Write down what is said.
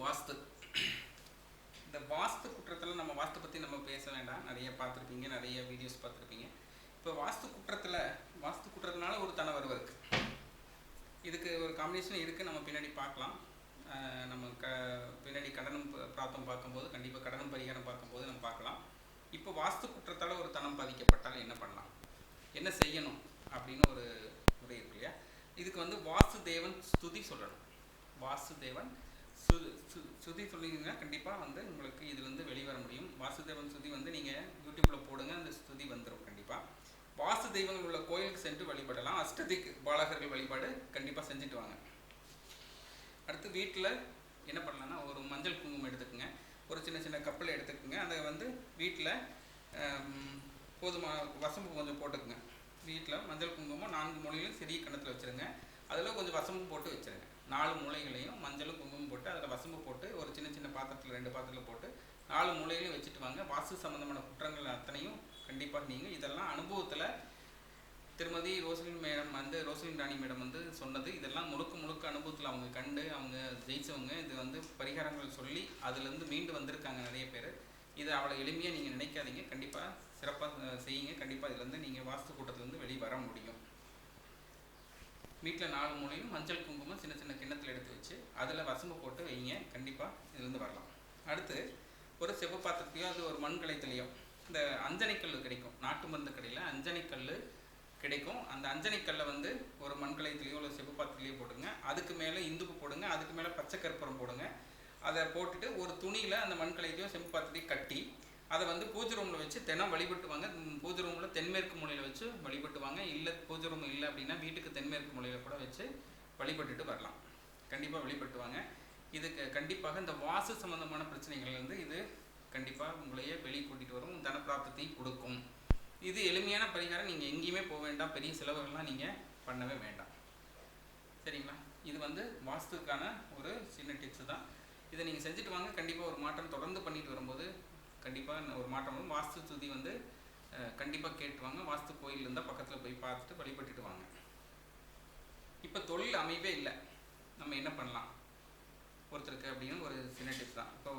வாஸ்து இந்த வாஸ்து குற்றத்தில் நம்ம வாஸ்து பற்றி நம்ம பேச வேண்டாம். நிறைய பார்த்துருப்பீங்க நிறைய வீடியோஸ் பார்த்துருப்பீங்க. இப்போ வாஸ்து குற்றத்தில் வாஸ்து குற்றத்தினால ஒரு தனவரவு இருக்கு. இதுக்கு ஒரு காம்பினேஷன் இருக்குது நம்ம பின்னாடி பார்க்கலாம். நம்ம க பின்னாடி கடனும் ப- பார்க்கும்போது கண்டிப்பாக கடனும் பரிகாரம் பார்க்கும்போது நம்ம பார்க்கலாம். இப்போ வாஸ்து குற்றத்தால் ஒரு தனம் பாதிக்கப்பட்டால் என்ன பண்ணலாம்? என்ன செய்யணும்? அப்படின்னு ஒரு முறை இருக்கு இல்லையா? இதுக்கு வந்து வாஸ்து தேவன் ஸ்துதி சொல்லணும். வாஸ்து தேவன் சு சு- ஸ்துதி சொல்லிங்கன்னா கண்டிப்பாக வந்து உங்களுக்கு இது வந்து வெளிவர முடியும். வாசுதேவன் ஸ்துதி வந்து நீங்கள் யூடியூப்பில் போடுங்க அந்த ஸ்துதி வந்துடும் கண்டிப்பாக வாசு தெய்வங்கள் உள்ள கோயிலுக்கு சென்று வழிபடலாம். அஷ்டதிக் பாலகர்கள் வழிபாடு கண்டிப்பாக செஞ்சுட்டு வாங்க. அடுத்து வீட்டில் என்ன பண்ணலாம்னா ஒரு மஞ்சள் குங்குமம் எடுத்துக்கோங்க. ஒரு சின்ன சின்ன கப்பல் எடுத்துக்கோங்க. அதை வந்து வீட்டில் போதுமா வசம்பு கொஞ்சம் போட்டுக்குங்க. வீட்டில் மஞ்சள் குங்குமம் நான்கு மூலையிலும் சிறிய கிணத்துல வச்சுருங்க. அதில் கொஞ்சம் வசம்பு போட்டு வச்சுருங்க. நாலு மூலைகளையும் மஞ்சளும் குங்குமம் போட்டு அதில் வசம்பு போட்டு ஒரு சின்ன சின்ன பாத்திரத்தில் ரெண்டு பாத்திரத்தில் போட்டு நாலு மூலையிலையும் வச்சுட்டு வாங்க. வாஸ்து சம்மந்தமான குற்றங்கள் அத்தனையும் கண்டிப்பாக நீங்கள் இதெல்லாம் அனுபவத்தில் திருமதி ரோசலின் மேடம் வந்து ரோசலின் ராணி மேடம் வந்து சொன்னது. இதெல்லாம் முழுக்க முழுக்க அனுபவத்தில் அவங்க கண்டு அவங்க ஜெயிச்சவங்க இது வந்து பரிகாரங்கள் சொல்லி அதுலேருந்து மீண்டு வந்திருக்காங்க நிறைய பேர். இதை அவ்வளோ எளிமையாக நீங்கள் நினைக்காதீங்க. கண்டிப்பாக சிறப்பாக செய்யுங்க. கண்டிப்பாக இதுலேருந்து நீங்கள் வாஸ்து கூட்டத்துலேருந்து வெளியே வர முடியும். வீட்டில் நாலு மூலையும் மஞ்சள் குங்குமம் சின்ன சின்ன கிண்ணத்தில் எடுத்து வச்சு அதில் வசம்பு போட்டு வைங்க. கண்டிப்பாக இதுலேருந்து வரலாம். அடுத்து ஒரு செப்பு பாத்திரத்தையோ அது ஒரு மண் கலைத்துலையோ இந்த அஞ்சனைக்கல் கிடைக்கும். நாட்டு மருந்து கடையில் அஞ்சனைக்கல் கிடைக்கும். அந்த அஞ்சனைக்கல்லை வந்து ஒரு மண் கலைத்துலையோ இல்லை செப்பு பாத்திரத்துலையோ போடுங்க. அதுக்கு மேலே இந்துப்பு போடுங்க. அதுக்கு மேலே பச்சை கற்பூரம் போடுங்க. அதை போட்டுட்டு ஒரு துணியில் அந்த மண் கலைத்தையோ செப்பு கட்டி அதை வந்து பூஜை ரூமில் வச்சு தினம் வழிபட்டுவாங்க. பூஜை ரூமில் தென்மேற்கு மூலையில் வச்சு வழிபட்டுவாங்க. இல்லை பூஜை ரூம் இல்லை அப்படின்னா வீட்டுக்கு தென்மேற்கு மூலையில் கூட வச்சு வழிபட்டுட்டு வரலாம். கண்டிப்பாக வழிபட்டுவாங்க. இதுக்கு கண்டிப்பாக இந்த வாசு சம்மந்தமான பிரச்சனைகள்லேருந்து இது கண்டிப்பாக உங்களையே வெளியே கூட்டிகிட்டு வரும். தனப்பிராப்தத்தையும் கொடுக்கும். இது எளிமையான பரிகாரம். நீங்கள் எங்கேயுமே போக வேண்டாம். பெரிய செலவுகள்லாம் நீங்கள் பண்ணவே வேண்டாம். சரிங்களா? இது வந்து வாஸ்துக்கான ஒரு சின்ன டிப்ஸு தான். இதை நீங்கள் செஞ்சுட்டு வாங்க. கண்டிப்பாக ஒரு மாற்றம் தொடர்ந்து பண்ணிட்டு வரும்போது கண்டிப்பாக ஒரு மாற்றம் வரும் வாஸ்து துதி வந்து கண்டிப்பாக கேட்டுவாங்க. வாஸ்து கோயில் இருந்தால் பக்கத்தில் போய் பார்த்துட்டு வழிபட்டுட்டு வாங்க. இப்போ தொழில் அமைவே இல்லை. நம்ம என்ன பண்ணலாம்? ஒருத்தருக்கு அப்படின்னு ஒரு சின்ன டிப்ஸ் தான். இப்போ